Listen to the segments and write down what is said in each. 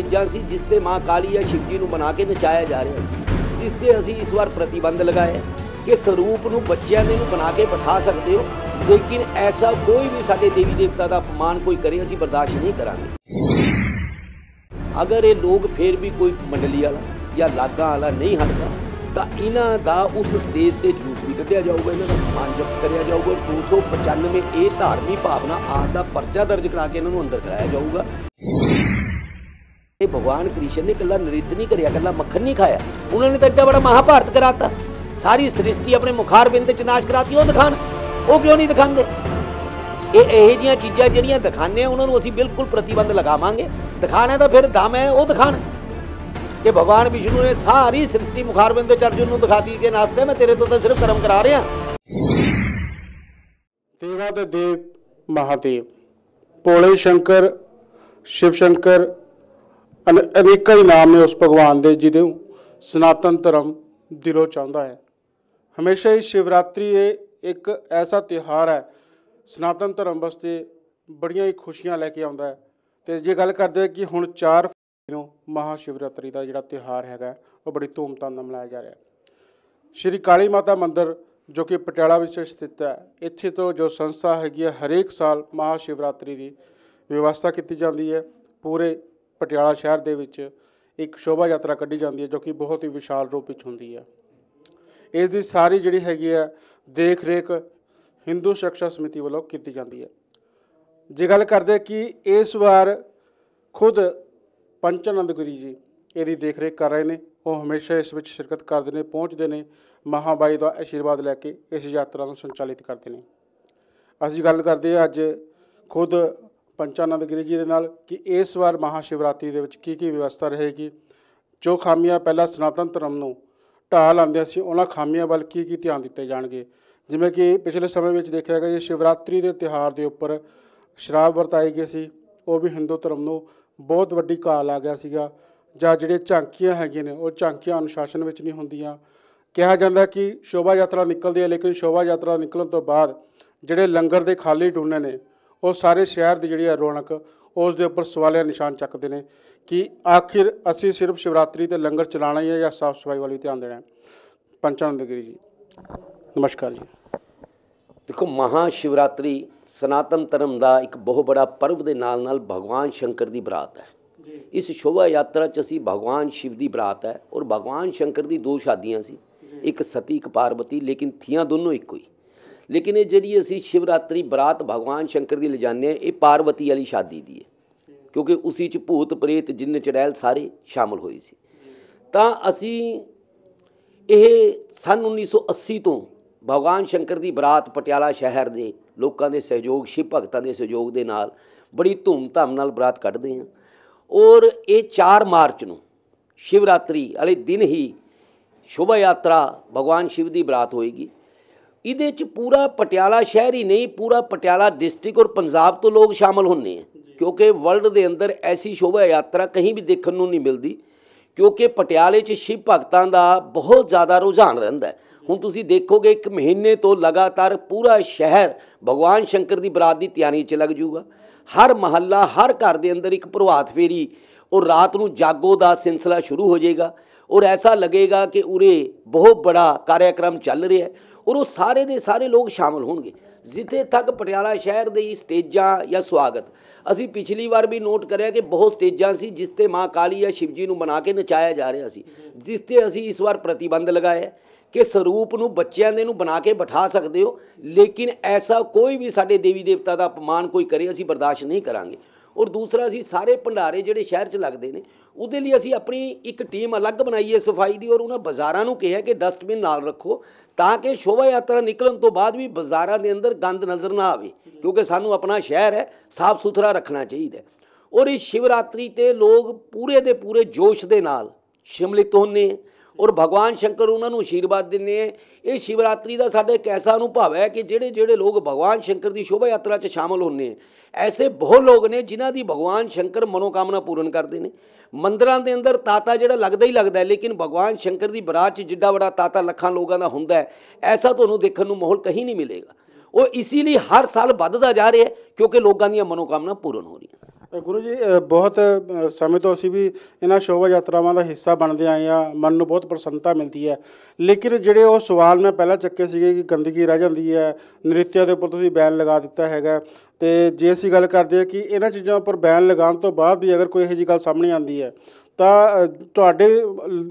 ਸਟੇਜਾਂ ਸੀ ਜਿਸ ਤੇ ਮਾਂ ਕਾਲੀ ਜਾਂ ਸ਼ਿਵਜੀ ਨੂੰ ਬਣਾ ਕੇ ਨਚਾਇਆ ਜਾ ਰਿਹਾ ਸੀ, ਜਿਸ ਤੇ ਅਸੀਂ ਇਸ ਵਾਰ ਪ੍ਰਤੀਬੰਧ ਲਗਾਇਆ ਕਿ ਸਰੂਪ ਨੂੰ ਬੱਚਿਆਂ ਦੇ ਨੂੰ ਬਣਾ ਕੇ ਬਿਠਾ ਸਕਦੇ ਹੋ, ਲੇਕਿਨ ਐਸਾ ਕੋਈ ਵੀ ਸਾਡੇ ਦੇਵੀ ਦੇਵਤਾ ਦਾ ਅਪਮਾਨ ਕੋਈ ਕਰੇ, ਅਸੀਂ ਬਰਦਾਸ਼ਤ ਨਹੀਂ ਕਰਾਂਗੇ। ਅਗਰ ਇਹ ਲੋਕ ਫੇਰ ਵੀ ਕੋਈ ਮੰਡਲੀ ਵਾਲਾ ਜਾਂ ਲਾਗਾ ਵਾਲਾ ਨਹੀਂ ਹਟਦਾ, ਤਾਂ ਇਹਨਾਂ ਦਾ ਉਸ ਸਟੇਜ ਤੇ ਜਲੂਸ ਵੀ ਕੱਢਿਆ ਜਾਊਗਾ, ਇਹਨਾਂ ਦਾ ਸਮਾਨ ਜ਼ਬਤ ਕਰਿਆ ਜਾਊਗਾ ਔਰ 295 ਇਹ ਧਾਰਮਿਕ ਭਾਵਨਾ ਆਦ ਦਾ ਪਰਚਾ ਦਰਜ ਕਰਾ ਕੇ ਇਹਨਾਂ ਨੂੰ ਅੰਦਰ ਕਰਾਇਆ ਜਾਊਗਾ। ਇਹ ਭਗਵਾਨ ਕ੍ਰਿਸ਼ਨ ਨੇ ਕੱਲਾ ਨਰਿਤ ਨਹੀਂ ਕਰਿਆ ਕੱਲਾ ਮੱਖਣ ਨਹੀਂ ਖਾਇਆ। ਉਹਨਾਂ ਨੇ ਤਾਂ ਏਡਾ ਬੜਾ ਮਹਾਭਾਰਤ ਕਰਾਤਾ। ਸਾਰੀ ਸ੍ਰਿਸ਼ਟੀ ਆਪਣੇ ਮੁਖਾਰ ਬਿੰਦ ਚ ਨਾਸ਼ ਕਰਾਤੀ, ਉਹ ਦਿਖਾਣ। ਉਹ ਕਿਉਂ ਨਹੀਂ ਦਿਖਾਉਂਦੇ? ਇਹ ਇਹੋ ਜਿਹੀਆਂ ਚੀਜ਼ਾਂ ਜਿਹੜੀਆਂ ਦਿਖਾਣੇ ਉਹਨਾਂ ਨੂੰ ਅਸੀਂ ਬਿਲਕੁਲ ਪ੍ਰਤੀਬੰਧ ਲਗਾਵਾਂਗੇ। ਦਿਖਾਣਾ ਤਾਂ ਫਿਰ ਦਮ ਹੈ, ਉਹ ਦਿਖਾਣ। ਕਿ ਭਗਵਾਨ ਵਿਸ਼ਨੂੰ ਨੇ ਸਾਰੀ ਸ੍ਰਿਸ਼ਟੀ ਮੁਖਾਰ ਬਿੰਦ ਦੇ ਅਰਜੁਨ ਨੂੰ ਦਿਖਾਤੀ ਕਿ ਨਾਸਤੇ ਮੈਂ ਤੇਰੇ ਤੋਂ ਤਾਂ ਸਿਰਫ ਕਰਮ ਕਰਾ ਰਿਹਾ। ਦੇਵਾ ਦੇ ਦੇਵ ਮਹਾਦੇਵ। ਭੋਲੇ ਸ਼ੰਕਰ, ਸ਼ਿਵ ਸ਼ੰਕਰ ਅਨੇਕਾਂ ਹੀ ਨਾਮ ਨੇ ਉਸ ਭਗਵਾਨ ਦੇ ਜਿਹਦੇ ਸਨਾਤਨ ਧਰਮ ਦਿਲੋਂ ਚਾਹੁੰਦਾ ਹੈ। ਹਮੇਸ਼ਾ ਹੀ ਸ਼ਿਵਰਾਤਰੀ ਇੱਕ ਐਸਾ ਤਿਉਹਾਰ ਹੈ, ਸਨਾਤਨ ਧਰਮ ਵਾਸਤੇ ਬੜੀਆਂ ਹੀ ਖੁਸ਼ੀਆਂ ਲੈ ਕੇ ਆਉਂਦਾ ਹੈ। ਤੇ ਜੇ ਗੱਲ ਕਰਦੇ ਕਿ ਹੁਣ 4 ਫਰਵਰੀ ਨੂੰ ਮਹਾ ਸ਼ਿਵਰਾਤਰੀ ਦਾ ਜਿਹੜਾ ਤਿਉਹਾਰ ਹੈਗਾ, ਉਹ ਬੜੀ ਧੂਮਧਾਮ ਨਾਲ ਮਨਾਇਆ ਜਾ ਰਿਹਾ ਹੈ। ਸ਼੍ਰੀ ਕਾਲੀ ਮਾਤਾ ਮੰਦਿਰ, ਜੋ ਕਿ ਪਟਿਆਲਾ ਵਿੱਚ ਸਥਿਤ ਹੈ, ਇੱਥੇ ਤੋਂ ਜੋ ਸੰਸਥਾ ਹੈਗੀ ਹੈ, ਹਰੇਕ ਸਾਲ ਮਹਾ ਸ਼ਿਵਰਾਤਰੀ ਦੀ ਵਿਵਸਥਾ ਕੀਤੀ ਜਾਂਦੀ ਹੈ। ਪੂਰੇ ਪਟਿਆਲਾ ਸ਼ਹਿਰ ਦੇ ਵਿੱਚ ਇੱਕ ਸ਼ੋਭਾ ਯਾਤਰਾ ਕੱਢੀ ਜਾਂਦੀ ਹੈ, ਜੋ ਕਿ ਬਹੁਤ ਹੀ ਵਿਸ਼ਾਲ ਰੂਪ ਵਿੱਚ ਹੁੰਦੀ ਹੈ। ਇਸ ਦੀ ਸਾਰੀ ਜਿਹੜੀ ਹੈਗੀ ਹੈ ਦੇਖ ਰੇਖ ਹਿੰਦੂ ਸਿੱਖਿਆ ਸਮਿਤੀ ਵੱਲੋਂ ਕੀਤੀ ਜਾਂਦੀ ਹੈ। ਜੇ ਗੱਲ ਕਰਦੇ ਕਿ ਇਸ ਵਾਰ ਖੁਦ ਪੰਚਨੰਦ ਗੁਰੀ ਜੀ ਇਹਦੀ ਦੇਖ ਰੇਖ ਕਰ ਰਹੇ ਨੇ, ਉਹ ਹਮੇਸ਼ਾ ਇਸ ਵਿੱਚ ਸ਼ਿਰਕਤ ਕਰਦੇ ਨੇ, ਪਹੁੰਚਦੇ ਨੇ, ਮਹਾਬਾਈ ਦਾ ਆਸ਼ੀਰਵਾਦ ਲੈ ਕੇ ਇਸ ਯਾਤਰਾ ਨੂੰ ਸੰਚਾਲਿਤ ਕਰਦੇ ਨੇ। ਅਸੀਂ ਗੱਲ ਕਰਦੇ ਹਾਂ ਅੱਜ ਖੁਦ ਪੰਚਾਨੰਦ ਗਿਰੀ ਜੀ ਦੇ ਨਾਲ ਕਿ ਇਸ ਵਾਰ ਮਹਾ ਸ਼ਿਵਰਾਤਰੀ ਦੇ ਵਿੱਚ ਕੀ ਕੀ ਵਿਵਸਥਾ ਰਹੇਗੀ, ਜੋ ਖਾਮੀਆਂ ਪਹਿਲਾਂ ਸਨਾਤਨ ਧਰਮ ਨੂੰ ਢਾਹ ਲਾਉਂਦੇ ਸੀ, ਉਹਨਾਂ ਖਾਮੀਆਂ ਵੱਲ ਕੀ ਕੀ ਧਿਆਨ ਦਿੱਤੇ ਜਾਣਗੇ? ਜਿਵੇਂ ਕਿ ਪਿਛਲੇ ਸਮੇਂ ਵਿੱਚ ਦੇਖਿਆ ਗਿਆ ਜੀ ਸ਼ਿਵਰਾਤਰੀ ਦੇ ਤਿਉਹਾਰ ਦੇ ਉੱਪਰ ਸ਼ਰਾਬ ਵਰਤਾਈ ਗਈ ਸੀ, ਉਹ ਵੀ ਹਿੰਦੂ ਧਰਮ ਨੂੰ ਬਹੁਤ ਵੱਡੀ ਕਾਲ ਆ ਗਿਆ ਸੀਗਾ, ਜਾਂ ਜਿਹੜੇ ਝਾਂਕੀਆਂ ਹੈਗੀਆਂ ਨੇ, ਉਹ ਝਾਂਕੀਆਂ ਅਨੁਸ਼ਾਸਨ ਵਿੱਚ ਨਹੀਂ ਹੁੰਦੀਆਂ। ਕਿਹਾ ਜਾਂਦਾ ਕਿ ਸ਼ੋਭਾ ਯਾਤਰਾ ਨਿਕਲਦੀ ਹੈ, ਲੇਕਿਨ ਸ਼ੋਭਾ ਯਾਤਰਾ ਨਿਕਲਣ ਤੋਂ ਬਾਅਦ ਜਿਹੜੇ ਲੰਗਰ ਦੇ ਖਾਲੀ ਟੂਨੇ ਨੇ ਉਹ ਸਾਰੇ ਸ਼ਹਿਰ ਦੀ ਜਿਹੜੀ ਹੈ ਰੌਣਕ ਉਸ ਦੇ ਉੱਪਰ ਸਵਾਲਿਆ ਨਿਸ਼ਾਨ ਚੱਕਦੇ ਨੇ ਕਿ ਆਖਿਰ ਅਸੀਂ ਸਿਰਫ ਸ਼ਿਵਰਾਤਰੀ ਤੇ ਲੰਗਰ ਚਲਾਣਾ ਹੀ ਹੈ ਜਾਂ ਸਾਫ਼ ਸਫ਼ਾਈ ਵੱਲ ਧਿਆਨ ਦੇਣਾ ਹੈ? ਪੰਚਾਨੰਦ ਗਿਰੀ ਜੀ। ਨਮਸਕਾਰ ਜੀ। ਦੇਖੋ ਮਹਾ ਸ਼ਿਵਰਾਤਰੀ ਸਨਾਤਨ ਧਰਮ ਦਾ ਇੱਕ ਬਹੁਤ ਬੜਾ ਪਰਵ ਦੇ ਨਾਲ ਨਾਲ ਭਗਵਾਨ ਸ਼ੰਕਰ ਦੀ ਬਰਾਤ ਹੈ। ਇਸ ਸ਼ੋਭਾ ਯਾਤਰਾ 'ਚ ਅਸੀਂ ਭਗਵਾਨ ਸ਼ਿਵ ਦੀ ਬਰਾਤ ਹੈ ਔਰ ਭਗਵਾਨ ਸ਼ੰਕਰ ਦੀ ਦੋ ਸ਼ਾਦੀਆਂ ਸੀ। ਇੱਕ ਸਤੀ ਇੱਕ ਪਾਰਵਤੀ ਲੇਕਿਨ ਥੀਆਂ ਦੋਨੋਂ ਇੱਕੋ ਹੀ। ਲੇਕਿਨ ਇਹ ਜਿਹੜੀ ਅਸੀਂ ਸ਼ਿਵਰਾਤਰੀ ਬਰਾਤ ਭਗਵਾਨ ਸ਼ੰਕਰ ਦੀ ਲਿਜਾਣੇ ਆ ਇਹ ਪਾਰਵਤੀ ਵਾਲੀ ਸ਼ਾਦੀ ਦੀ ਹੈ। ਕਿਉਂਕਿ ਉਸੇ 'ਚ ਭੂਤ ਪ੍ਰੇਤ ਜਿੰਨ ਚੜੈਲ ਸਾਰੇ ਸ਼ਾਮਲ ਹੋਏ ਸੀ। ਤਾਂ ਅਸੀਂ ਇਹ ਸਨ 1980 ਤੋਂ ਭਗਵਾਨ ਸ਼ੰਕਰ ਦੀ ਬਰਾਤ ਪਟਿਆਲਾ ਸ਼ਹਿਰ ਦੇ ਲੋਕਾਂ ਦੇ ਸਹਿਯੋਗ, ਸ਼ਿਵ ਭਗਤਾਂ ਦੇ ਸਹਿਯੋਗ ਦੇ ਨਾਲ ਬੜੀ ਧੂਮ-ਧਾਮ ਨਾਲ ਬਰਾਤ ਕੱਢਦੇ ਹਾਂ। ਔਰ ਇਹ 4 ਮਾਰਚ ਨੂੰ ਸ਼ਿਵਰਾਤਰੀ ਵਾਲੇ ਦਿਨ ਹੀ ਸ਼ੋਭਾ ਯਾਤਰਾ ਭਗਵਾਨ ਸ਼ਿਵ ਦੀ ਬਰਾਤ ਹੋਏਗੀ। ਇਹਦੇ ਚ ਪੂਰਾ ਪਟਿਆਲਾ ਸ਼ਹਿਰ ਹੀ ਨਹੀਂ ਪੂਰਾ ਪਟਿਆਲਾ ਡਿਸਟ੍ਰਿਕਟ ਔਰ ਪੰਜਾਬ ਤੋਂ ਲੋਕ ਸ਼ਾਮਲ ਹੁੰਨੇ ਆ। ਕਿਉਂਕਿ ਵਰਲਡ ਦੇ ਅੰਦਰ ਐਸੀ ਸ਼ੋਭਾ ਯਾਤਰਾ ਕहीं ਵੀ ਦੇਖਣ ਨੂੰ ਨਹੀਂ ਮਿਲਦੀ ਕਿਉਂਕਿ ਪਟਿਆਲੇ 'ਚ ਸ਼ਿਵ ਭਗਤਾਂ ਦਾ ਬਹੁਤ ਜ਼ਿਆਦਾ ਰੁਝਾਨ ਰਹਿੰਦਾ। ਹੁਣ ਤੁਸੀਂ ਦੇਖੋਗੇ ਇੱਕ ਮਹੀਨੇ ਤੋਂ ਲਗਾਤਾਰ ਪੂਰਾ ਸ਼ਹਿਰ ਭਗਵਾਨ ਸ਼ੰਕਰ ਦੀ ਬਰਾਤ ਦੀ ਤਿਆਰੀ 'ਚ ਲੱਗ ਜਾਊਗਾ ਹਰ ਮਹੱਲਾ ਹਰ ਘਰ ਦੇ ਅੰਦਰ ਇੱਕ ਪ੍ਰਭਾਤ ਫੇਰੀ ਔਰ ਰਾਤ ਨੂੰ ਜਾਗੋ ਦਾ ਸਿਲਸਿਲਾ ਸ਼ੁਰੂ ਹੋ ਜਾਏਗਾ ਔਰ ਐਸਾ ਲੱਗੇਗਾ ਕਿ ਉਰੇ ਬਹੁਤ ਬੜਾ ਕਾਰਿਆਕਰਮ ਚੱਲ ਰਿਹਾ ਹੈ। ਔਰ ਉਹ ਸਾਰੇ ਦੇ ਸਾਰੇ ਲੋਕ ਸ਼ਾਮਲ ਹੋਣਗੇ। ਜਿੱਥੇ ਤੱਕ ਪਟਿਆਲਾ ਸ਼ਹਿਰ ਦੇ ਸਟੇਜਾਂ ਜਾਂ ਸਵਾਗਤ। ਅਸੀਂ ਪਿਛਲੀ ਵਾਰ ਵੀ ਨੋਟ ਕਰਿਆ ਕਿ ਬਹੁਤ ਸਟੇਜਾਂ ਸੀ ਜਿਸ ਤੇ ਮਾਂ ਕਾਲੀ ਜਾਂ ਸ਼ਿਵਜੀ ਨੂੰ ਬਣਾ ਕੇ ਨਚਾਇਆ ਜਾ ਰਿਹਾ ਸੀ। ਜਿਸ ਤੇ ਅਸੀਂ ਇਸ ਵਾਰ ਪ੍ਰਤੀਬੰਧ ਲਗਾਇਆ ਕਿ ਸਰੂਪ ਨੂੰ ਬੱਚਿਆਂ ਦੇ ਨੂੰ ਬਣਾ ਕੇ ਬਿਠਾ ਸਕਦੇ ਹੋ, ਲੇਕਿਨ ਐਸਾ ਕੋਈ ਵੀ ਸਾਡੇ ਦੇਵੀ ਦੇਵਤਾ ਦਾ ਅਪਮਾਨ ਕੋਈ ਕਰੇ, ਅਸੀਂ ਬਰਦਾਸ਼ਤ ਨਹੀਂ ਕਰਾਂਗੇ। ਔਰ ਦੂਸਰਾ, ਅਸੀਂ ਸਾਰੇ ਭੰਡਾਰੇ ਜਿਹੜੇ ਸ਼ਹਿਰ 'ਚ ਲੱਗਦੇ ਨੇ ਉਹਦੇ ਲਈ ਅਸੀਂ ਆਪਣੀ ਇੱਕ ਟੀਮ ਅਲੱਗ ਬਣਾਈ ਹੈ ਸਫ਼ਾਈ ਦੀ ਔਰ ਉਹਨਾਂ ਬਾਜ਼ਾਰਾਂ ਨੂੰ ਕਿਹਾ ਕਿ ਡਸਟਬਿਨ ਨਾਲ ਰੱਖੋ ਤਾਂ ਕਿ ਸ਼ੋਭਾ ਯਾਤਰਾ ਨਿਕਲਣ ਤੋਂ ਬਾਅਦ ਵੀ ਬਾਜ਼ਾਰਾਂ ਦੇ ਅੰਦਰ ਗੰਦ ਨਜ਼ਰ ਨਾ ਆਵੇ, ਕਿਉਂਕਿ ਸਾਨੂੰ ਆਪਣਾ ਸ਼ਹਿਰ ਹੈ, ਸਾਫ਼ ਸੁਥਰਾ ਰੱਖਣਾ ਚਾਹੀਦਾ ਔਰ ਇਸ ਸ਼ਿਵਰਾਤਰੀ ਤੇ ਲੋਕ ਪੂਰੇ ਦੇ ਪੂਰੇ ਜੋਸ਼ ਦੇ ਨਾਲ ਸ਼ਿਮਲਿਤ ਹੁੰਨੇ ਔਰ ਭਗਵਾਨ ਸ਼ੰਕਰ ਉਹਨਾਂ ਨੂੰ ਆਸ਼ੀਰਵਾਦ ਦਿੰਦੇ ਆ। ਇਹ ਸ਼ਿਵਰਾਤਰੀ ਦਾ ਸਾਡੇ ਇੱਕ ਐਸਾ ਅਨੁਭਵ ਹੈ ਕਿ ਜਿਹੜੇ ਜਿਹੜੇ ਲੋਕ ਭਗਵਾਨ ਸ਼ੰਕਰ ਦੀ ਸ਼ੋਭਾ ਯਾਤਰਾ 'ਚ ਸ਼ਾਮਲ ਹੁੰਦੇ ਆ, ਐਸੇ ਬਹੁਤ ਲੋਕ ਨੇ ਜਿਨ੍ਹਾਂ ਦੀ ਭਗਵਾਨ ਸ਼ੰਕਰ ਮਨੋਕਾਮਨਾ ਪੂਰਨ ਕਰਦੇ ਨੇ। ਮੰਦਰਾਂ ਦੇ ਅੰਦਰ ਤਾਤਾ ਜਿਹੜਾ ਲੱਗਦਾ ਹੀ ਲੱਗਦਾ ਲੇਕਿਨ ਭਗਵਾਨ ਸ਼ੰਕਰ ਦੀ ਬਰਾਤ 'ਚ ਜਿੱਡਾ ਵੱਡਾ ਤਾਤਾ ਲੱਖਾਂ ਲੋਕਾਂ ਦਾ ਹੁੰਦਾ ਹੈ, ਐਸਾ ਤੁਹਾਨੂੰ ਦੇਖਣ ਨੂੰ ਮਾਹੌਲ ਕहीं ਨਹੀਂ ਮਿਲੇਗਾ। ਉਹ ਇਸੇ ਲਈ ਹਰ ਸਾਲ ਵੱਧਦਾ ਜਾ ਰਿਹਾ ਹੈ ਕਿਉਂਕਿ ਲੋਕਾਂ ਦੀਆਂ ਮਨੋਕਾਮਨਾ ਪੂਰਨ ਹੋ ਰਹੀਆਂ। ਗੁਰੂ ਜੀ ਬਹੁਤ ਸਮੇਂ ਤੋਂ ਅਸੀਂ ਵੀ ਇਹਨਾਂ ਸ਼ੋਭਾ ਯਾਤਰਾਵਾਂ ਦਾ ਹਿੱਸਾ ਬਣਦੇ ਆਏ ਆ ਮਨ ਨੂੰ ਬਹੁਤ ਪ੍ਰਸੰਨਤਾ ਮਿਲਦੀ ਹੈ। ਲੇਕਿਨ ਜਿਹੜੇ ਉਹ ਸਵਾਲ ਮੈਂ ਪਹਿਲਾਂ ਚੱਕੇ ਸੀਗੇ ਕਿ ਗੰਦਗੀ ਰਹਿ ਜਾਂਦੀ ਹੈ, ਨ੍ਰਿਤਿਆ ਦੇ ਉੱਪਰ ਤੁਸੀਂ ਬੈਨ ਲਗਾ ਦਿੱਤਾ ਹੈਗਾ। ਤੇ ਜੇ ਅਸੀਂ ਗੱਲ ਕਰਦੇ ਹਾਂ ਕਿ ਇਹਨਾਂ ਚੀਜ਼ਾਂ ਉੱਪਰ ਬੈਨ ਲਗਾਉਣ ਤੋਂ ਬਾਅਦ ਵੀ ਅਗਰ ਕੋਈ ਇਹੋ ਜਿਹੀ ਗੱਲ ਸਾਹਮਣੇ ਆਉਂਦੀ ਹੈ, ਤਾਂ ਤੁਹਾਡੇ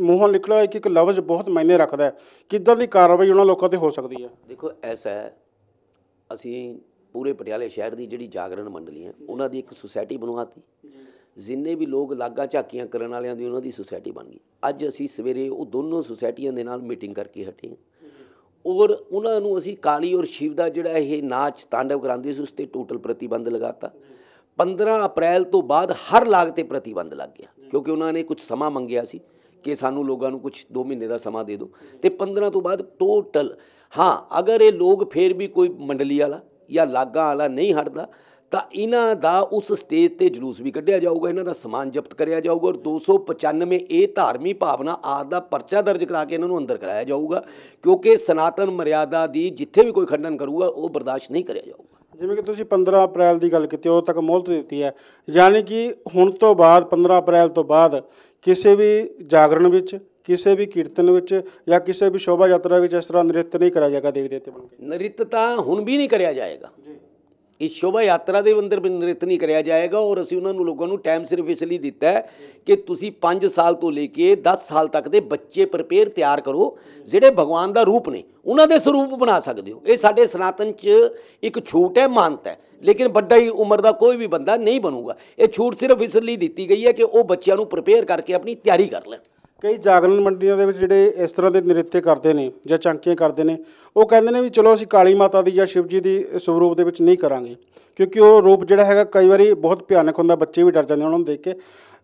ਮੂੰਹੋਂ ਨਿਕਲਿਆ ਇੱਕ ਇੱਕ ਲਫ਼ਜ਼ ਬਹੁਤ ਮਾਇਨੇ ਰੱਖਦਾ ਹੈ। ਕਿੱਦਾਂ ਦੀ ਕਾਰਵਾਈ ਉਹਨਾਂ ਲੋਕਾਂ ਤੇ ਹੋ ਸਕਦੀ ਹੈ? ਦੇਖੋ, ਐਸਾ ਹੈ, ਅਸੀਂ ਪੂਰੇ ਪਟਿਆਲੇ ਸ਼ਹਿਰ ਦੀ ਜਿਹੜੀ ਜਾਗਰਣ ਮੰਡਲੀ ਹੈ ਉਹਨਾਂ ਦੀ ਇੱਕ ਸੁਸਾਇਟੀ ਬਣਵਾਤੀ। ਜਿੰਨੇ ਵੀ ਲੋਕ ਲਾਗਾ ਝਾਕੀਆਂ ਕਰਨ ਵਾਲਿਆਂ ਦੀ ਉਹਨਾਂ ਦੀ ਸੁਸਾਇਟੀ ਬਣ ਗਈ। ਅੱਜ ਅਸੀਂ ਸਵੇਰੇ ਉਹ ਦੋਨੋਂ ਸੁਸਾਇਟੀਆਂ ਦੇ ਨਾਲ ਮੀਟਿੰਗ ਕਰਕੇ ਹਟੇ ਹਾਂ। ਔਰ ਉਹਨਾਂ ਨੂੰ ਅਸੀਂ ਕਾਲੀ ਔਰ ਸ਼ਿਵ ਦਾ ਜਿਹੜਾ ਇਹ ਨਾਚ ਤਾਂਡਵ ਕਰਾਉਂਦੇ ਸੀ ਉਸ ਤੇ ਟੋਟਲ ਪ੍ਰਤੀਬੰਧ ਲਗਾਤਾ। 15 ਅਪ੍ਰੈਲ ਤੋਂ ਬਾਅਦ ਹਰ ਲਾਗ ਤੇ ਪ੍ਰਤੀਬੰਧ ਲੱਗ ਗਿਆ ਕਿਉਂਕਿ ਉਹਨਾਂ ਨੇ ਕੁਝ ਸਮਾਂ ਮੰਗਿਆ ਸੀ ਕਿ ਸਾਨੂੰ ਲੋਕਾਂ ਨੂੰ ਕੁਝ 2 ਮਹੀਨੇ ਦਾ ਸਮਾਂ ਦੇ ਦਿਓ। ਤੇ 15 ਤੋਂ ਬਾਅਦ ਟੋਟਲ ਹਾਂ ਅਗਰ ਇਹ ਲੋਕ ਫੇਰ ਵੀ ਕੋਈ ਮੰਡਲੀ ਵਾਲਾ ਜਾਂ ਲਾਗਾ ਵਾਲਾ ਨਹੀਂ ਹਟਦਾ, ਤਾਂ ਇਹਨਾਂ ਦਾ ਉਸ ਸਟੇਜ ਤੇ ਜਲੂਸ ਵੀ ਕੱਢਿਆ ਜਾਊਗਾ, ਇਹਨਾਂ ਦਾ ਸਮਾਨ ਜ਼ਬਤ ਕਰਿਆ ਜਾਊਗਾ ਔਰ 295 ਇਹ ਧਾਰਮਿਕ ਭਾਵਨਾ ਆਦ ਦਾ ਪਰਚਾ ਦਰਜ ਕਰਾ ਕੇ ਇਹਨਾਂ ਨੂੰ ਅੰਦਰ ਕਰਾਇਆ ਜਾਊਗਾ, ਕਿਉਂਕਿ ਸਨਾਤਨ ਮਰਿਆਦਾ ਦੀ ਜਿੱਥੇ ਵੀ ਕੋਈ ਖੰਡਨ ਕਰੂਗਾ, ਉਹ ਬਰਦਾਸ਼ਤ ਨਹੀਂ ਕਰਿਆ ਜਾਊਗਾ। ਜਿਵੇਂ ਕਿ ਤੁਸੀਂ 15 ਅਪ੍ਰੈਲ ਦੀ ਗੱਲ ਕੀਤੀ, ਉਦੋਂ ਤੱਕ ਮੋਹਲਤ ਦਿੱਤੀ ਹੈ। ਯਾਨੀ ਕਿ ਹੁਣ ਤੋਂ ਬਾਅਦ 15 ਅਪ੍ਰੈਲ ਤੋਂ ਬਾਅਦ ਕਿਸੇ ਵੀ ਜਾਗਰਣ ਵਿੱਚ ਕਿਸੇ ਵੀ ਕੀਰਤਨ ਵਿੱਚ ਜਾਂ ਕਿਸੇ ਵੀ ਸ਼ੋਭਾ ਯਾਤਰਾ ਵਿੱਚ ਇਸ ਤਰ੍ਹਾਂ ਨ੍ਰਿਤ ਨਹੀਂ ਕਰਿਆ ਜਾਏਗਾ ਦੇਵੀ ਦੇਵਤੇ ਬਣ ਕੇ। ਨ੍ਰਿਤ ਤਾਂ ਹੁਣ ਵੀ ਨਹੀਂ ਕਰਿਆ ਜਾਏਗਾ। ਇਸ ਸ਼ੋਭਾ ਯਾਤਰਾ ਦੇ ਅੰਦਰ ਵੀ ਨ੍ਰਿਤ ਨਹੀਂ ਕਰਿਆ ਜਾਏਗਾ ਔਰ ਅਸੀਂ ਉਹਨਾਂ ਨੂੰ ਲੋਕਾਂ ਨੂੰ ਟਾਈਮ ਸਿਰਫ ਇਸ ਲਈ ਦਿੱਤਾ ਹੈ ਕਿ ਤੁਸੀਂ 5 ਸਾਲ ਤੋਂ ਲੈ ਕੇ 10 ਸਾਲ ਤੱਕ ਦੇ ਬੱਚੇ ਪ੍ਰਪੇਅਰ ਤਿਆਰ ਕਰੋ ਜਿਹੜੇ ਭਗਵਾਨ ਦਾ ਰੂਪ ਨੇ ਉਹਨਾਂ ਦੇ ਸਰੂਪ ਬਣਾ ਸਕਦੇ ਹੋ। ਇਹ ਸਾਡੇ ਸਨਾਤਨ 'ਚ ਇੱਕ ਛੂਟ ਹੈ ਮਾਨਤਾ ਹੈ। ਲੇਕਿਨ ਵੱਡਾ ਹੀ ਉਮਰ ਦਾ ਕੋਈ ਵੀ ਬੰਦਾ ਨਹੀਂ ਬਣੂਗਾ। ਇਹ ਛੂਟ ਸਿਰਫ ਇਸ ਲਈ ਦਿੱਤੀ ਗਈ ਹੈ ਕਿ ਉਹ ਬੱਚਿਆਂ ਨੂੰ ਪ੍ਰਪੇਅਰ ਕਰਕੇ ਆਪਣੀ ਤਿਆਰੀ ਕਰ ਲੈਣ। ਕਈ ਜਾਗਰਣ ਮੰਡੀਆਂ ਦੇ ਵਿੱਚ ਜਿਹੜੇ ਇਸ ਤਰ੍ਹਾਂ ਦੇ ਨ੍ਰਿਤਯ ਕਰਦੇ ਨੇ ਜਾਂ ਚੰਕੀਆਂ ਕਰਦੇ ਨੇ, ਉਹ ਕਹਿੰਦੇ ਨੇ ਵੀ ਚਲੋ ਅਸੀਂ ਕਾਲੀ ਮਾਤਾ ਦੀ ਜਾਂ ਸ਼ਿਵ ਜੀ ਦੀ ਸਵਰੂਪ ਦੇ ਵਿੱਚ ਨਹੀਂ ਕਰਾਂਗੇ। ਕਿਉਂਕਿ ਉਹ ਰੂਪ ਜਿਹੜਾ ਹੈਗਾ ਕਈ ਵਾਰੀ ਬਹੁਤ ਭਿਆਨਕ ਹੁੰਦਾ, ਬੱਚੇ ਵੀ ਡਰ ਜਾਂਦੇ ਉਹਨਾਂ ਨੂੰ ਦੇਖ ਕੇ।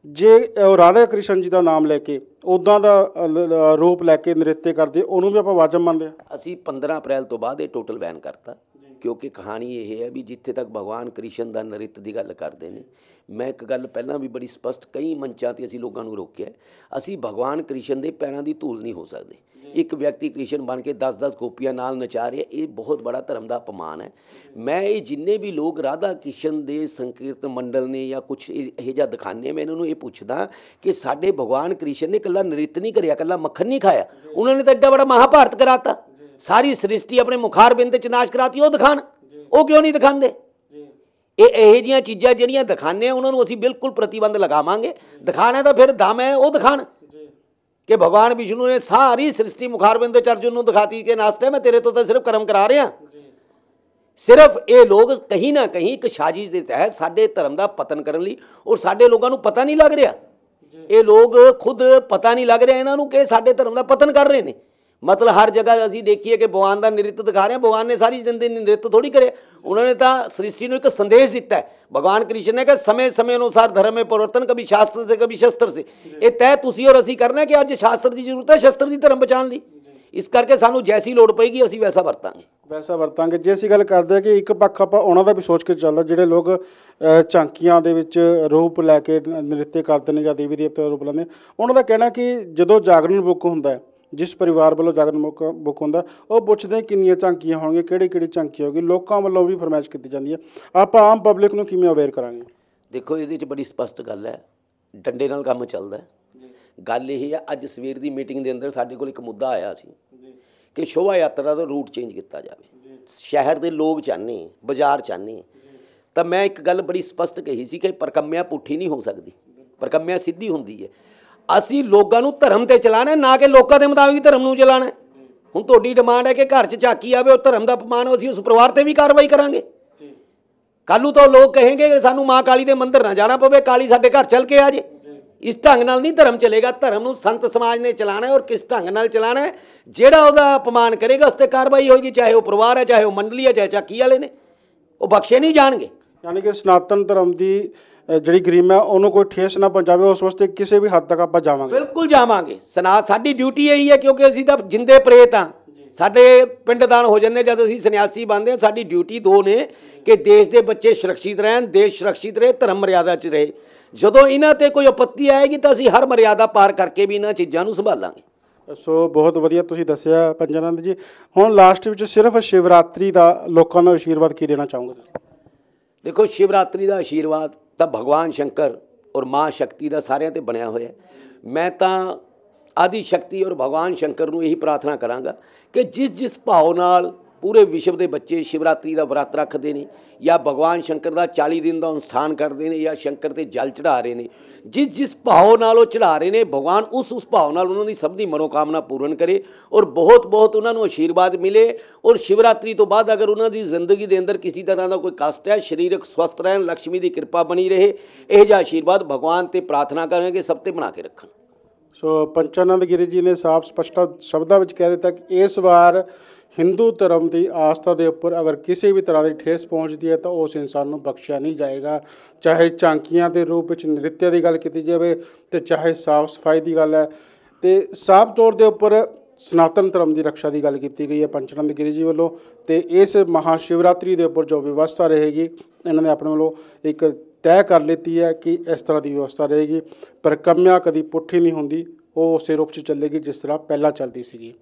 ਜੇ ਉਹ ਰਾਧਾ ਕ੍ਰਿਸ਼ਨ ਜੀ ਦਾ ਨਾਮ ਲੈ ਕੇ ਉਦਾਂ ਦਾ ਰੂਪ ਲੈ ਕੇ ਨ੍ਰਿਤਯ ਕਰਦੇ, ਉਹਨੂੰ ਵੀ ਆਪਾਂ ਵਾਜਬ ਮੰਨਦੇ ਆ ਅਸੀਂ 15 ਅਪ੍ਰੈਲ ਤੋਂ ਬਾਅਦ ਇਹ ਟੋਟਲ ਬੈਨ ਕਰਤਾ। ਕਿਉਂਕਿ ਕਹਾਣੀ ਇਹ ਹੈ ਵੀ ਜਿੱਥੇ ਤੱਕ ਭਗਵਾਨ ਕ੍ਰਿਸ਼ਨ ਦਾ ਨਰਿਤ ਦੀ ਗੱਲ ਕਰਦੇ ਨੇ ਮੈਂ ਇੱਕ ਗੱਲ ਪਹਿਲਾਂ ਵੀ ਬੜੀ ਸਪਸ਼ਟ ਕਈ ਮੰਚਾਂ ਤੇ ਅਸੀਂ ਲੋਕਾਂ ਨੂੰ ਰੋਕਿਆ। ਅਸੀਂ ਭਗਵਾਨ ਕ੍ਰਿਸ਼ਨ ਦੇ ਪੈਰਾਂ ਦੀ ਧੂਲ ਨਹੀਂ ਹੋ ਸਕਦੇ। ਇੱਕ ਵਿਅਕਤੀ ਕ੍ਰਿਸ਼ਨ ਬਣ ਕੇ 10-10 ਗੋਪੀਆਂ ਨਾਲ ਨਚਾ ਰਿਹਾ ਇਹ ਬਹੁਤ ਬੜਾ ਧਰਮ ਦਾ ਅਪਮਾਨ ਹੈ। ਮੈਂ ਇਹ ਜਿੰਨੇ ਵੀ ਲੋਕ ਰਾਧਾ ਕ੍ਰਿਸ਼ਨ ਦੇ ਸੰਕੀਰਤਨ ਮੰਡਲ ਨੇ ਜਾਂ ਕੁਝ ਇਹ ਜਿਹਾ ਦਿਖਾਣੇ ਮੈਂ ਇਹਨਾਂ ਨੂੰ ਇਹ ਪੁੱਛਦਾ ਕਿ ਸਾਡੇ ਭਗਵਾਨ ਕ੍ਰਿਸ਼ਨ ਨੇ ਇਕੱਲਾ ਨ੍ਰਿਤ ਨਹੀਂ ਕਰਿਆ ਇਕੱਲਾ ਮੱਖਣ ਨਹੀਂ ਖਾਇਆ ਉਹਨਾਂ ਨੇ ਤਾਂ ਐਡਾ ਬੜਾ ਮਹਾਭਾਰਤ ਕਰਾਤਾ। ਸਾਰੀ ਸ੍ਰਿਸ਼ਟੀ ਆਪਣੇ ਮੁਖਾਰ ਬਿੰਦ ਚ ਨਾਸ਼ ਕਰਾਤੀ ਉਹ ਦਿਖਾਣ। ਉਹ ਕਿਉਂ ਨਹੀਂ ਦਿਖਾਉਂਦੇ? ਇਹ ਇਹੋ ਜਿਹੀਆਂ ਚੀਜ਼ਾਂ ਜਿਹੜੀਆਂ ਦਿਖਾਣੇ ਉਹਨਾਂ ਨੂੰ ਅਸੀਂ ਬਿਲਕੁਲ ਪ੍ਰਤੀਬੰਧ ਲਗਾਵਾਂਗੇ। ਦਿਖਾਣਾ ਤਾਂ ਫਿਰ ਦਮ ਹੈ ਉਹ ਦਿਖਾਣ। ਕਿ ਭਗਵਾਨ ਵਿਸ਼ਨੂੰ ਨੇ ਸਾਰੀ ਸ੍ਰਿਸ਼ਟੀ ਮੁਖਾਰ ਬਿੰਦ ਚ ਅਰਜੁਨ ਨੂੰ ਦਿਖਾਤੀ ਕਿ ਨਾਸਤੇ ਮੈਂ ਤੇਰੇ ਤੋਂ ਤਾਂ ਸਿਰਫ ਕਰਮ ਕਰਾ ਰਿਹਾ। ਸਿਰਫ ਇਹ ਲੋਕ ਕहीं ਨਾ ਕहीं ਇੱਕ ਸਾਜ਼ਿਸ਼ ਦੇ ਤਹਿਤ ਸਾਡੇ ਧਰਮ ਦਾ ਪਤਨ ਕਰਨ ਲਈ ਔਰ ਸਾਡੇ ਲੋਕਾਂ ਨੂੰ ਪਤਾ ਨਹੀਂ ਲੱਗ ਰਿਹਾ। ਇਹ ਲੋਕ ਖੁਦ ਪਤਾ ਨਹੀਂ ਲੱਗ ਰਿਹਾ ਇਹਨਾਂ ਨੂੰ ਕਿ ਸਾਡੇ ਧਰਮ ਦਾ ਪਤਨ ਕਰ ਰਹੇ ਨੇ। ਮਤਲਬ ਹਰ ਜਗ੍ਹਾ ਅਸੀਂ ਦੇਖੀਏ ਕਿ ਭਗਵਾਨ ਦਾ ਨ੍ਰਿਤ ਦਿਖਾ ਰਹੇ ਭਗਵਾਨ ਨੇ ਸਾਰੀ ਜ਼ਿੰਦਗੀ ਨ੍ਰਿਤ ਥੋੜੀ ਕਰਿਆ। ਉਹਨਾਂ ਨੇ ਤਾਂ ਸ੍ਰਿਸ਼ਟੀ ਨੂੰ ਇੱਕ ਸੰਦੇਸ਼ ਦਿੱਤਾ ਹੈ। ਭਗਵਾਨ ਕ੍ਰਿਸ਼ਨ ਨੇ ਕਿ ਸਮੇਂ ਸਮੇਂ ਅਨੁਸਾਰ ਧਰਮ ਮੇ ਪਰਿਵਰਤਨ, ਕਭੀ ਸ਼ਾਸਤਰ ਸੇ, ਕਭੀ ਸ਼ਸਤਰ ਸੇ। ਇਹ ਤੈ ਤੁਸੀਂ ਔਰ ਅਸੀਂ ਕਰਨਾ ਕਿ ਅੱਜ ਸ਼ਾਸਤਰ ਦੀ ਜ਼ਰੂਰਤ ਹੈ, ਸ਼ਸਤਰ ਦੀ ਧਰਮ ਬਚਾਉਣ ਲਈ। ਇਸ ਕਰਕੇ ਸਾਨੂੰ ਜੈਸੀ ਲੋੜ ਪਏਗੀ, ਅਸੀਂ ਵੈਸਾ ਵਰਤਾਂਗੇ। ਵੈਸਾ ਵਰਤਾਂਗੇ। ਜੇ ਅਸੀਂ ਗੱਲ ਕਰਦੇ ਆ ਕਿ ਇੱਕ ਪੱਖ ਆਪਾਂ ਉਹਨਾਂ ਦਾ ਵੀ ਸੋਚ ਕੇ ਚੱਲਦਾ ਜਿਹੜੇ ਲੋਕ ਝਾਂਕੀਆਂ ਦੇ ਵਿੱਚ ਰੂਪ ਲੈ ਕੇ ਨ੍ਰਿਤ ਕਰਦੇ ਨੇ ਜਾਂ ਦੇਵੀ ਦੇਵਤਾ ਦਾ ਰੂਪ ਲੈਂਦੇ ਉਹਨਾਂ ਦਾ ਕਹਿਣਾ ਕਿ ਜਦੋਂ ਜਾਗਰਣ ਬੁੱਕ ਹੁੰਦਾ ਹੈ ਜਿਸ ਪਰਿਵਾਰ ਵੱਲੋਂ ਜਾਗਰਣ ਬੁੱਕ ਬੁੱਕ ਹੁੰਦਾ ਉਹ ਪੁੱਛਦੇ ਕਿੰਨੀਆਂ ਝਾਂਕੀਆਂ ਹੋਣਗੀਆਂ ਕਿਹੜੀ ਕਿਹੜੀ ਝਾਂਕੀ ਹੋਗੀ ਲੋਕਾਂ ਵੱਲੋਂ ਵੀ ਫਰਮਾਇਸ਼ ਕੀਤੀ ਜਾਂਦੀ ਹੈ। ਆਪਾਂ ਆਮ ਪਬਲਿਕ ਨੂੰ ਕਿਵੇਂ ਅਵੇਅਰ ਕਰਾਂਗੇ? ਦੇਖੋ ਇਹਦੇ 'ਚ ਬੜੀ ਸਪਸ਼ਟ ਗੱਲ ਹੈ ਡੰਡੇ ਨਾਲ ਕੰਮ ਚੱਲਦਾ ਹੈ। ਗੱਲ ਇਹ ਹੈ ਅੱਜ ਸਵੇਰ ਦੀ ਮੀਟਿੰਗ ਦੇ ਅੰਦਰ ਸਾਡੇ ਕੋਲ ਇੱਕ ਮੁੱਦਾ ਆਇਆ ਸੀ ਕਿ ਸ਼ੋਭਾ ਯਾਤਰਾ ਦਾ ਰੂਟ ਚੇਂਜ ਕੀਤਾ ਜਾਵੇ। ਸ਼ਹਿਰ ਦੇ ਲੋਕ ਚਾਹਨੇ ਬਾਜ਼ਾਰ ਚਾਹਨੇ ਤਾਂ ਮੈਂ ਇੱਕ ਗੱਲ ਬੜੀ ਸਪਸ਼ਟ ਕਹੀ ਸੀ ਕਿ ਪਰਕੰਮਿਆ ਪੁੱਠੀ ਨਹੀਂ ਹੋ ਸਕਦੀ। ਪਰਕੰਮਿਆ ਸਿੱਧੀ ਹੁੰਦੀ ਹੈ। ਅਸੀਂ ਲੋਕਾਂ ਨੂੰ ਧਰਮ ਤੇ ਚਲਾਣਾ ਨਾ ਕਿ ਲੋਕਾਂ ਦੇ ਮੁਤਾਬਿਕ ਧਰਮ ਨੂੰ ਚਲਾਣਾ। ਹੁਣ ਤੁਹਾਡੀ ਡਿਮਾਂਡ ਹੈ ਕਿ ਘਰ 'ਚ ਝਾਕੀ ਆਵੇ ਉਹ ਧਰਮ ਦਾ ਅਪਮਾਨ ਅਸੀਂ ਉਸ ਪਰਿਵਾਰ ਤੇ ਵੀ ਕਾਰਵਾਈ ਕਰਾਂਗੇ। ਕੱਲ ਤਾਂ ਲੋਕ ਕਹੇਂਗੇ ਕਿ ਸਾਨੂੰ ਮਾਂ ਕਾਲੀ ਦੇ ਮੰਦਿਰ ਨਾ ਜਾਣਾ ਪਵੇ ਕਾਲੀ ਸਾਡੇ ਘਰ ਚੱਲ ਕੇ ਆ ਜੇ। ਇਸ ਢੰਗ ਨਾਲ ਨਹੀਂ ਧਰਮ ਚੱਲੇਗਾ ਧਰਮ ਨੂੰ ਸੰਤ ਸਮਾਜ ਨੇ ਚਲਾਣਾ ਹੈ ਔਰ ਕਿਸ ਢੰਗ ਨਾਲ ਚਲਾਣਾ ਹੈ ਜਿਹੜਾ ਉਹਦਾ ਅਪਮਾਨ ਕਰੇਗਾ ਉਸ ਤੇ ਕਾਰਵਾਈ ਹੋਏਗੀ ਚਾਹੇ ਉਹ ਪਰਿਵਾਰ ਹੈ ਚਾਹੇ ਉਹ ਮੰਡਲੀ ਹੈ ਚਾਹੇ ਚੱਕੀ ਵਾਲੇ ਨੇ। ਉਹ ਬਖਸ਼ੇ ਨਹੀਂ ਜਾਣਗੇ। ਯਾਨੀ ਕਿ ਸਨਾਤਨ ਧਰਮ ਦੀ ਜਿਹੜੀ ਗਰੀਮਾ ਉਹਨੂੰ ਕੋਈ ਠੇਸ ਨਾ ਪਹੁੰਚਾਵੇ ਉਸ ਵਾਸਤੇ ਕਿਸੇ ਵੀ ਹੱਦ ਤੱਕ ਆਪਾਂ ਜਾਵਾਂਗੇ। ਬਿਲਕੁਲ ਜਾਵਾਂਗੇ। ਸਨਾਤ ਸਾਡੀ ਡਿਊਟੀ ਇਹੀ ਹੈ ਕਿਉਂਕਿ ਅਸੀਂ ਤਾਂ ਜਿੰਦੇ ਪ੍ਰੇਤ ਹਾਂ। ਸਾਡੇ ਪਿੰਡਦਾਨ ਹੋ ਜੰਨੇ ਜਦ ਅਸੀਂ ਸੰਨਿਆਸੀ ਬਣਦੇ ਹਾਂ ਸਾਡੀ ਡਿਊਟੀ ਦੋ ਨੇ ਕਿ ਦੇਸ਼ ਦੇ ਬੱਚੇ ਸੁਰੱਖਿਅਤ ਰਹਿਣ ਦੇਸ਼ ਸੁਰੱਖਿਅਤ ਰਹੇ ਧਰਮ ਮਰਿਆਦਾ 'ਚ ਰਹੇ। ਜਦੋਂ ਇਹਨਾਂ ਤੇ ਕੋਈ ਆਪੱਤੀ ਆਏਗੀ ਤਾਂ ਅਸੀਂ ਹਰ ਮਰਿਆਦਾ ਪਾਰ ਕਰਕੇ ਵੀ ਇਹਨਾਂ ਚੀਜ਼ਾਂ ਨੂੰ ਸੰਭਾਲਾਂਗੇ। ਸੋ ਬਹੁਤ ਵਧੀਆ ਤੁਸੀਂ ਦੱਸਿਆ ਪੰਜਾਨੰਦ ਜੀ। ਹੁਣ ਲਾਸਟ ਵਿੱਚ ਸਿਰਫ ਸ਼ਿਵਰਾਤਰੀ ਦਾ ਲੋਕਾਂ ਨੂੰ ਆਸ਼ੀਰਵਾਦ ਕੀ ਦੇਣਾ ਚਾਹੋਗੇ ਦੇਖੋ ਸ਼ਿਵਰਾਤਰੀ ਦਾ ਆਸ਼ੀਰਵਾਦ ਤਾਂ ਭਗਵਾਨ ਸ਼ੰਕਰ ਔਰ ਮਾਂ ਸ਼ਕਤੀ ਦਾ ਸਾਰਿਆਂ ਤੇ ਬਣਿਆ ਹੋਇਆ ਮੈਂ ਤਾਂ ਆਦਿ ਸ਼ਕਤੀ ਔਰ ਭਗਵਾਨ ਸ਼ੰਕਰ ਨੂੰ ਇਹੀ ਪ੍ਰਾਰਥਨਾ ਕਰਾਂਗਾ ਕਿ ਜਿਸ ਜਿਸ ਭਾਵ ਨਾਲ ਪੂਰੇ ਵਿਸ਼ਵ ਦੇ ਬੱਚੇ ਸ਼ਿਵਰਾਤਰੀ ਦਾ ਵਰਤ ਰੱਖਦੇ ਨੇ ਜਾਂ ਭਗਵਾਨ ਸ਼ੰਕਰ ਦਾ 40 ਦਿਨ ਦਾ ਅਨੁਸ਼ਠਾਨ ਕਰਦੇ ਨੇ ਜਾਂ ਸ਼ੰਕਰ ਤੇ ਜਲ ਚੜਾ ਰਹੇ ਨੇ। ਜਿਸ ਜਿਸ ਭਾਵ ਨਾਲ ਉਹ ਚੜਾ ਰਹੇ ਨੇ, ਭਗਵਾਨ ਉਸ ਉਸ ਭਾਵ ਨਾਲ ਉਹਨਾਂ ਦੀ ਸਭ ਦੀ ਮਨੋਕਾਮਨਾ ਪੂਰਨ ਕਰੇ ਔਰ ਬਹੁਤ ਬਹੁਤ ਉਹਨਾਂ ਨੂੰ ਆਸ਼ੀਰਵਾਦ ਮਿਲੇ ਔਰ ਸ਼ਿਵਰਾਤਰੀ ਤੋਂ ਬਾਅਦ ਅਗਰ ਉਹਨਾਂ ਦੀ ਜ਼ਿੰਦਗੀ ਦੇ ਅੰਦਰ ਕਿਸੇ ਤਰ੍ਹਾਂ ਦਾ ਕੋਈ ਕਸ਼ਟ ਹੈ, ਸਰੀਰਕ ਸਵਸਥ ਰਹਿਣ ਲక్ష్ਮੀ ਦੀ ਕਿਰਪਾ ਬਣੀ ਰਹੇ, ਇਹ ਜਿਹਾ ਆਸ਼ੀਰਵਾਦ ਭਗਵਾਨ ਤੇ ਪ੍ਰਾਰਥਨਾ ਕਰਾਂਗੇ, ਸਭ ਤੇ ਬਣਾ ਕੇ ਰੱਖਣ। ਸੋ ਪੰਚਾਨੰਦ ਗਿਰੀ ਜੀ ਨੇ ਸਾਫ਼ ਸਪਸ਼ਟ ਸ਼ਬਦਾਂ ਵਿੱਚ ਕਹਿ ਦਿੱਤਾ ਕਿ ਇਸ ਵਾਰ ਹਿੰਦੂ ਧਰਮ ਦੀ ਆਸਥਾ ਦੇ ਉੱਪਰ ਅਗਰ ਕਿਸੇ ਵੀ ਤਰ੍ਹਾਂ ਦੀ ਠੇਸ ਪਹੁੰਚਦੀ ਹੈ ਤਾਂ ਉਸ ਇਨਸਾਨ ਨੂੰ ਬਖਸ਼ਿਆ ਨਹੀਂ ਜਾਏਗਾ। ਚਾਹੇ ਝਾਂਕੀਆਂ ਦੇ ਰੂਪ ਵਿੱਚ ਨ੍ਰਿਤਿਆ ਦੀ ਗੱਲ ਕੀਤੀ ਜਾਵੇ ਤੇ ਚਾਹੇ ਸਾਫ਼ ਸਫ਼ਾਈ ਦੀ ਗੱਲ ਹੈ। ਤੇ ਸਾਫ਼ ਤੌਰ ਦੇ ਉੱਪਰ ਸਨਾਤਨ ਧਰਮ ਦੀ ਰੱਖਿਆ ਦੀ ਗੱਲ ਕੀਤੀ ਗਈ ਹੈ ਪੰਚਨੰਦ ਗਿਰੀ ਜੀ ਵੱਲੋਂ ਤੇ ਇਸ ਮਹਾ ਸ਼ਿਵਰਾਤਰੀ ਦੇ ਉੱਪਰ ਜੋ ਵਿਵਸਥਾ ਰਹੇਗੀ, ਇਹਨਾਂ ਨੇ ਆਪਣੇ ਵੱਲੋਂ ਇੱਕ ਤੈਅ ਕਰ ਲਿੱਤੀ ਹੈ ਕਿ ਇਸ ਤਰ੍ਹਾਂ ਦੀ ਵਿਵਸਥਾ ਰਹੇਗੀ, ਪਰ ਕੰਮਿਆ ਕਦੀ ਪੁੱਠੀ ਨਹੀਂ ਹੁੰਦੀ, ਉਹ ਉਸੇ ਰੂਪ 'ਚ ਚੱਲੇਗੀ ਜਿਸ ਤਰ੍ਹਾਂ ਪਹਿਲਾਂ ਚੱਲਦੀ ਸੀਗੀ।